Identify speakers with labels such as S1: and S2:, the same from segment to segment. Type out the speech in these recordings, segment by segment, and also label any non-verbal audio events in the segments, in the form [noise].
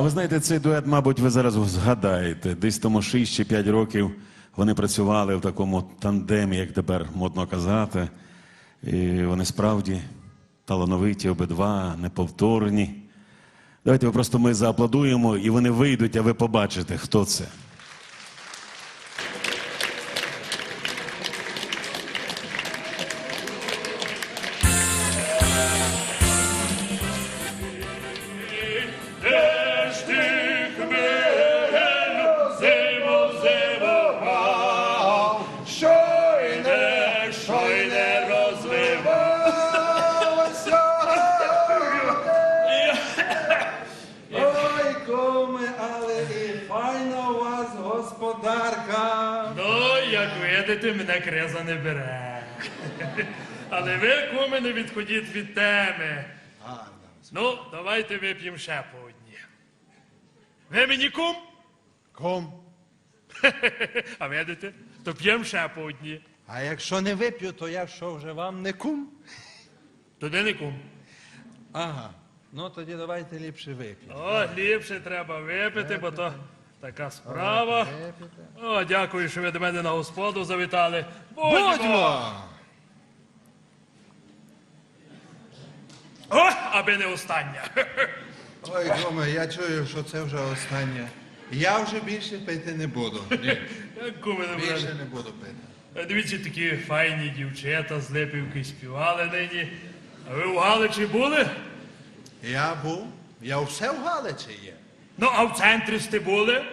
S1: А ви знаєте, цей дует, мабуть, ви зараз згадаєте. Десь тому 6 чи 5 років вони працювали в такому тандемі, як тепер модно казати. І вони справді талановиті обидва, неповторні. Давайте ви просто ми зааплодуємо, і вони вийдуть, а ви побачите, хто це.
S2: Як видите, мене криза не бере. Але ви, куми, не відходіть від теми. Ну, давайте вип'ємо ще по одній. Ви мені кум?
S3: Кум. [laughs]
S2: А видите, то п'ємо ще по одній.
S3: А якщо не вип'ю, то я що вже вам не кум?
S2: Туди не кум.
S3: Ага. Ну тоді давайте ліпше вип'ємо.
S2: О, ліпше треба випити, бо то така справа. О, дякую, що ви до мене на господу завітали.
S3: Будьмо!
S2: О, аби не остання. [laughs]
S4: Ой, Гоме, я чую, що це вже останнє. Я вже більше пити не буду. Ні,
S2: Як
S4: більше не буду пити.
S2: Дивіться, такі файні дівчата з Липівки співали нині. А ви у Галичі були?
S4: Я був, я все в Галичі є.
S2: Ну, а в центрі були?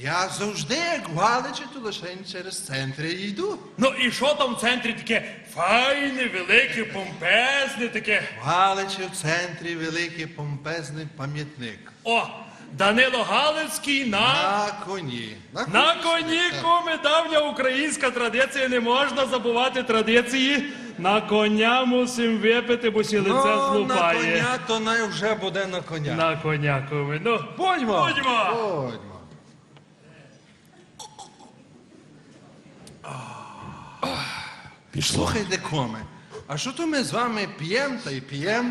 S4: Я завжди, як в Галичі, то лише через центри йду.
S2: Ну і що там в центрі таке файне, велике, помпезне таке?
S4: В Галичі в центрі великий помпезний пам'ятник.
S2: О, Данило Галицький на.
S4: На коні.
S2: На коні коми давня українська традиція, не можна забувати традиції. На коня мусим випити, бо сі лице
S3: Ну, на
S2: злупає.
S3: коня, то най вже буде на коня.
S2: На коня коми. Ну,
S3: Будьмо!
S2: будьмо!
S4: Будьмо.
S1: Пішло.
S4: Слухайте, коме, а що то ми з вами п'ємо та й п'ємо?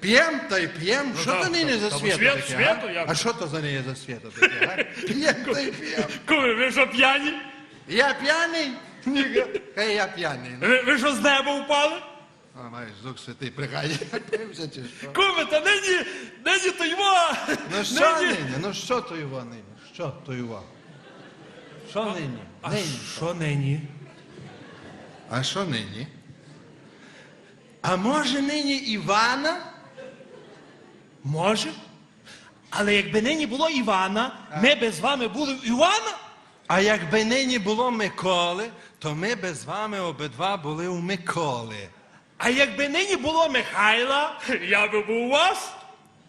S4: П'ємо та й п'ємо. Що
S2: так,
S4: то нині
S2: так,
S4: за
S2: так,
S4: свято
S2: свят-
S4: таке?
S2: свято,
S4: а?
S2: як?
S4: а що то за неї за свято таке? а? П'ємо та й п'ємо.
S2: Коми, ви що п'яні?
S4: Я п'яний? Хай я п'яний. Ну,
S2: Ви, ви що з неба впали?
S4: А, маєш, Дух Святий, пригай. Пився чи що?
S2: Куми, та нині, нині то його.
S4: Ну що нині? Ну що то його нині? Що то його?
S3: Що нині?
S2: А
S3: Нині.
S2: що нині?
S4: А що нині? А може нині Івана?
S2: Може? Але якби нині було Івана, ми би з вами були в Івана.
S3: А якби нині було Миколи, то ми би з вами обидва були у Миколи.
S2: А якби нині було Михайла, [laughs] я би був у вас,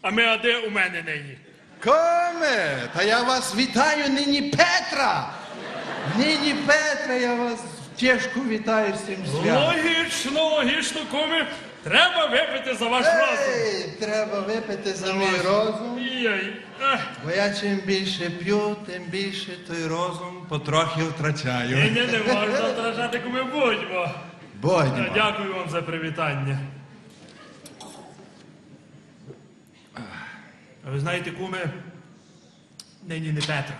S2: а ми а де у мене нині.
S4: Коме, та я вас вітаю нині Петра! Нині Петра, я вас тяжко вітаю з цим святом.
S2: Логічно, логічно, куми. Треба випити за ваш розум.
S4: Ей, треба випити за мій розум.
S2: Ех,
S4: Бо я чим більше п'ю, тим більше той розум потрохи втрачаю.
S2: Ні, ні, не можна вражати, куми, будьмо.
S4: Будьмо.
S2: Дякую вам за привітання. А ви знаєте, куми, нині не Петра.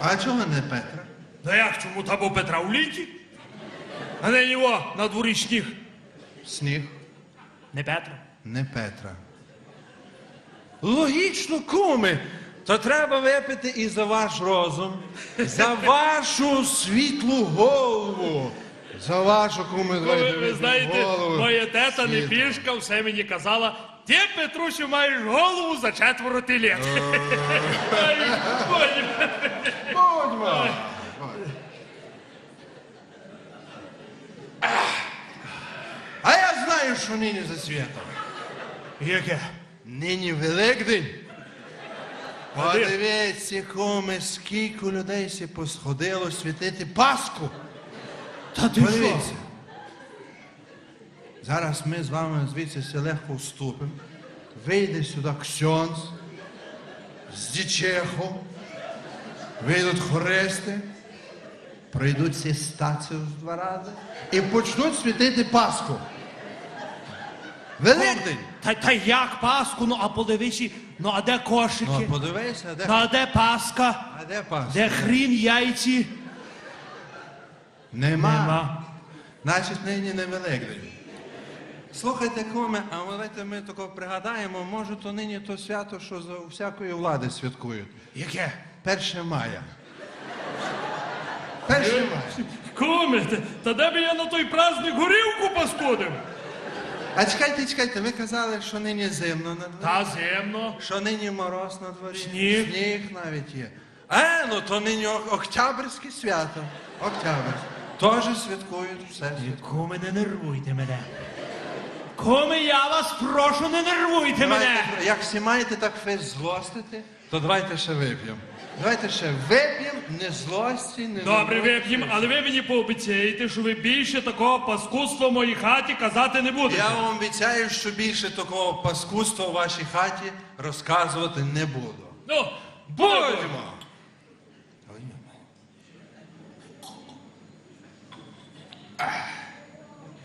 S4: А чого не Петра?
S2: Та як чому та бо Петра у літі? А нині о, на дворі сніг.
S4: Сніг.
S2: Не Петра.
S4: Не Петра.
S3: Логічно, куми. То треба випити і за ваш розум, за вашу світлу голову.
S4: За вашу куми
S2: Ви, ви знаєте,
S4: голову.
S2: моя тета не пішка все мені казала, ти, Петрусю, маєш голову за четверо ти літ.
S4: Будьмо. А я знаю, що нині за свято.
S2: Яке?
S4: Нині Великдень. Подивіться, куми, скільки людей сі посходило святити Пасху.
S2: Та ти
S4: Подивіться. Зараз ми з вами звідси все легко вступимо. Вийде сюди ксьонз з дічехом, вийдуть хористи, пройдуть всі стацію з два рази і почнуть святити Пасху. Великдень!
S2: Та, та як Пасху, ну а подивися, ну а де кошики?
S5: Ну, подивися, де,
S2: Ну а де Пасха?
S5: а де пас?
S2: Де хрін, яйці?
S4: Нема.
S2: Нема.
S4: Значить, нині не Великдень.
S5: Слухайте, куме, а давайте ми тако пригадаємо, може, то нині то свято, що за всякої влади святкують.
S2: Яке?
S4: 1 мая. 1 мая.
S6: Куме, та, де б я на той праздник горілку паскудив?
S4: А чекайте, чекайте, ви казали, що нині зимно на дворі.
S6: Та зимно.
S4: Що нині мороз на дворі.
S6: Сніг.
S4: Сніг навіть є.
S5: Е, ну то нині ок-
S4: Октябрьське свято. Октябрь. Теж святкують все. святкують.
S2: Куми, не нервуйте мене. Куми, я вас прошу, не нервуйте мене.
S4: Давайте, як всі маєте так фест злостити, то давайте ще вип'ємо. Давайте ще вип'ємо, не злості, не
S6: Добре,
S4: нервозі.
S6: вип'ємо, але ви мені пообіцяєте, що ви більше такого паскудства в моїй хаті казати не будете.
S4: Я вам обіцяю, що більше такого паскудства в вашій хаті розказувати не буду.
S6: Ну, будемо.
S4: Будемо!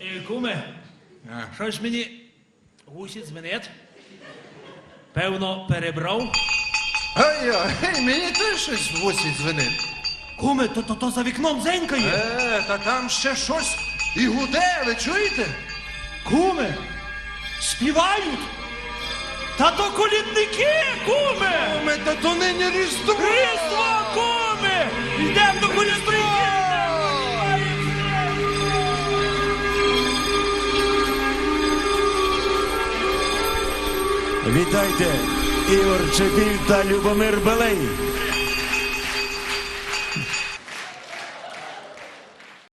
S2: Е, Куме. Щось мені гусі дзвенить. Певно, перебрав.
S4: Ой-ой, мені теж щось в дзвенить.
S2: Куме, то, то, то за вікном зенькає.
S4: Е, та там ще щось і гуде, ви чуєте?
S2: Куме, співають. Та то колідники, куме!
S4: Ми та то нині різдво!
S2: Різдво,
S1: Вітайте, Ігор Чепіль та Любомир Белей.